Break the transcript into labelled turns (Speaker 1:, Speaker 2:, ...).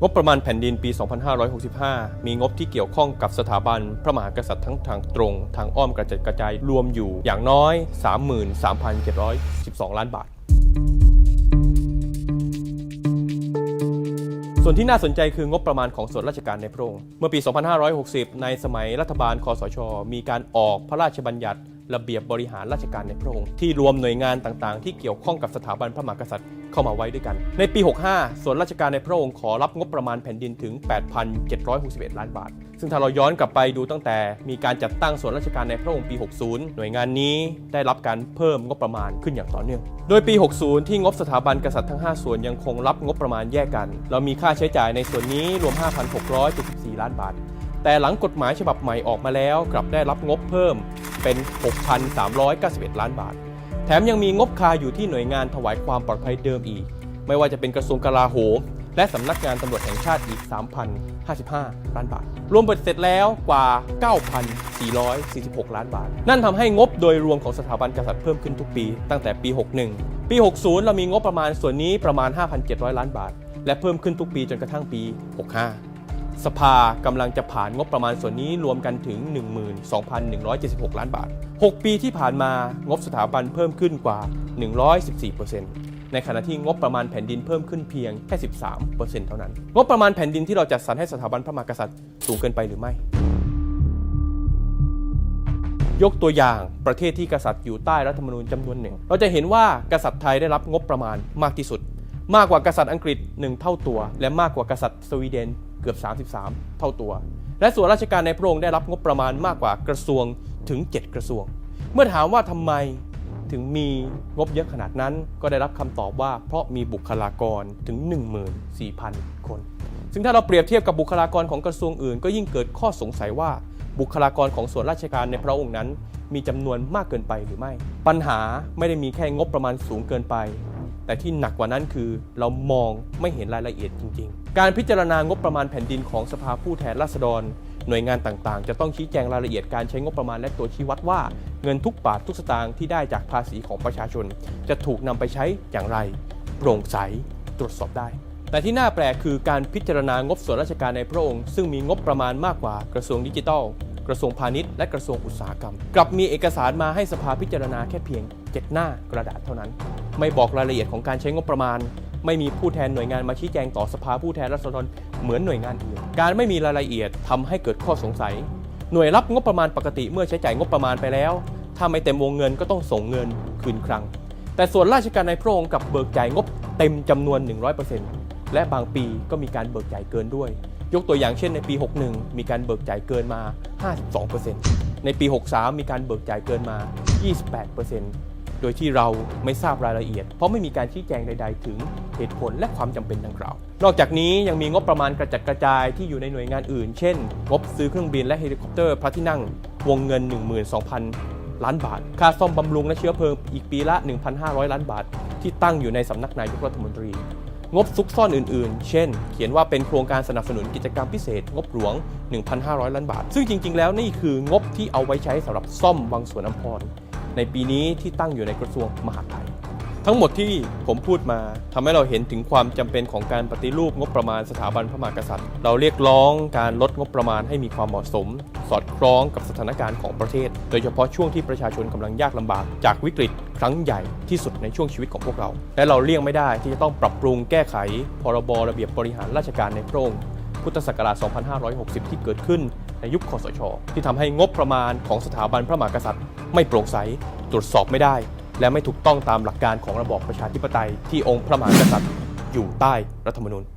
Speaker 1: งบประมาณแผ่นดินปี 2565 มีงบที่เกี่ยวข้องกับสถาบันพระมหากษัตริย์ทั้งทางตรง ทางอ้อมกระจัดกระจายรวมอยู่อย่างน้อย 33,712 ล้านบาท ส่วนที่น่าสนใจคืองบประมาณของส่วนราชการในพระองค์ เมื่อปี 2560 ในสมัยรัฐบาลคอสช มีการออกพระราชบัญญัติระเบียบบริหารราชการในพระองค์ที่รวมหน่วยงานต่างๆ ที่เกี่ยวข้องกับสถาบันพระมหากษัตริย์ เข้ามาไว้ด้วยกัน ในปี 65 ส่วนราชการในพระองค์ขอรับงบประมาณแผ่นดินถึง 8,761 ล้านบาท ซึ่งถ้าเราย้อนกลับไปดูตั้งแต่มีการจัดตั้งส่วนราชการในพระองค์ปี 60 หน่วยงานนี้ได้รับการเพิ่มงบประมาณขึ้นอย่างต่อเนื่อง โดยปี 60 ที่งบสถาบันกษัตริย์ทั้ง 5 ส่วนยังคงรับงบประมาณแยกกัน เรามีค่าใช้จ่ายในส่วนนี้รวม 5,674 ล้านบาท แต่หลังกฎหมายฉบับใหม่ออกมาแล้ว กลับได้รับงบเพิ่มเป็น 6,391 ล้านบาท แถมยังมีงบคาอยู่ที่หน่วยงานถวายความปลอดภัยเดิมอีก ไม่ว่าจะเป็นกระทรวงกลาโหม และสำนักงานตำรวจแห่งชาติอีก 3,055 ล้านบาท รวมเบ็ดเสร็จแล้วกว่า 9,446 ล้านบาท นั่นทำให้งบโดยรวมของสถาบันกษัตริย์เพิ่มขึ้นทุกปี ตั้งแต่ปี 61 ปี 60 เรามีงบประมาณส่วนนี้ประมาณ 5,700 ล้านบาท และเพิ่มขึ้นทุกปีจนกระทั่งปี 65 สภากำลังจะผ่านงบประมาณส่วนนี้รวมกันถึง 12,176 ล้านบาท 6 ปีที่ผ่านมางบสถาบันเพิ่มขึ้นกว่า 114%ในขณะที่งบประมาณแผ่นดินเพิ่มขึ้นเพียงแค่ 13%เท่านั้น งบประมาณแผ่นดินที่เราจัดสรรให้สถาบันพระมหากษัตริย์สูงเกินไปหรือไม่ ยกตัวอย่างประเทศที่กษัตริย์อยู่ใต้รัฐธรรมนูญจำนวนหนึ่ง เราจะเห็นว่ากษัตริย์ไทยได้รับงบประมาณมากที่สุด มากกว่ากษัตริย์อังกฤษ 1 เท่าตัว และมากกว่ากษัตริย์สวีเดนเกือบ 33 เท่าตัว และส่วนราชการในพระองค์ได้รับงบประมาณมากกว่ากระทรวงถึง 7 กระทรวง เมื่อถามว่าทำไมถึงมีงบเยอะขนาดนั้น ก็ได้รับคำตอบว่าเพราะมีบุคลากรถึง 14,000 คน ซึ่งถ้าเราเปรียบเทียบกับบุคลากรของกระทรวงอื่น ก็ยิ่งเกิดข้อสงสัยว่าบุคลากรของส่วนราชการในพระองค์นั้น มีจำนวนมากเกินไปหรือไม่ ปัญหาไม่ได้มีแค่งบประมาณสูงเกินไป แต่ที่หนักกว่านั้นคือเรามองไม่เห็นรายละเอียดจริง ๆ การพิจารณางบประมาณแผ่นดินของสภาผู้แทนราษฎร หน่วยงานต่างๆ จะต้องชี้แจงรายละเอียดการใช้งบประมาณและตัวชี้วัดว่า เงินทุกบาททุกสตางค์ที่ได้จากภาษีของประชาชน จะถูกนำไปใช้อย่างไร โปร่งใสตรวจสอบได้ แต่ที่น่าแปลกคือการพิจารณางบส่วนราชการในพระองค์ ซึ่งมีงบประมาณมากกว่ากระทรวงดิจิทัล กระทรวงพาณิชย์และกระทรวงอุตสาหกรรม กลับมีเอกสารมาให้สภาพิจารณาแค่เพียง 7 หน้ากระดาษเท่านั้น ไม่บอกรายละเอียดของการใช้งบประมาณ ไม่มีผู้แทนหน่วยงานมาชี้แจงต่อสภาผู้แทนราษฎรเหมือนหน่วยงานอื่นการไม่มีรายละเอียดทำให้เกิดข้อสงสัย หน่วยรับงบประมาณปกติเมื่อใช้จ่ายงบประมาณไปแล้ว ถ้าไม่เต็มวงเงินก็ต้องส่งเงินคืนครั้งแต่ส่วนราชการในพระองค์กลับเบิกจ่ายงบเต็มจำนวน 100%และบางปีก็มีการเบิกจ่ายเกินด้วย ยกตัวอย่างเช่นในปี 61 มีการเบิกจ่ายเกินมา 52%ในปี 63 มีการเบิกจ่ายเกินมา 28%โดยที่เราไม่ทราบรายละเอียด เพราะไม่มีการชี้แจงใด ๆ ถึงเหตุผลและความจำเป็นดังกล่าว นอกจากนี้ยังมีงบประมาณกระจัดกระจายที่อยู่ในหน่วยงานอื่น เช่น งบซื้อเครื่องบินและเฮลิคอปเตอร์พระที่นั่งวงเงิน 12,000 ล้านบาท ค่าซ่อมบำรุงและเชื้อเพลิงอีกปีละ 1,500 ล้านบาท ที่ตั้งอยู่ในสำนักนายกรัฐมนตรี งบซุกซ่อนอื่นๆ เช่น เขียนว่าเป็นโครงการสนับสนุนกิจกรรมพิเศษ งบหลวง 1,500 ล้านบาท ซึ่งจริงๆ แล้วนี่คืองบที่เอาไว้ใช้สำหรับซ่อมบางส่วนอำพร ในปีนี้ที่ตั้งอยู่ในกระทรวงมหาดไทย ทั้งหมดที่ผมพูดมาทำให้เราเห็นถึงความจำเป็นของการปฏิรูปงบประมาณสถาบันพระมหากษัตริย์ เราเรียกร้องการลดงบประมาณให้มีความเหมาะสม สอดคล้องกับสถานการณ์ของประเทศ โดยเฉพาะช่วงที่ประชาชนกำลังยากลำบากจากวิกฤต ครั้งใหญ่ที่สุดในช่วงชีวิตของพวกเรา และเราเลี่ยงไม่ได้ที่จะต้องปรับปรุงแก้ไข พรบระเบียบบริหารราชการในพระองค์พุทธศักราช 2560 ที่เกิดขึ้นในยุคคอสช ที่ทำให้งบประมาณของสถาบันพระมหากษัตริย์ ไม่โปร่งใส ตรวจสอบไม่ได้ และไม่ถูกต้องตามหลักการของระบอบประชาธิปไตยที่องค์พระมหากษัตริย์ อยู่ใต้รัฐธรรมนูญ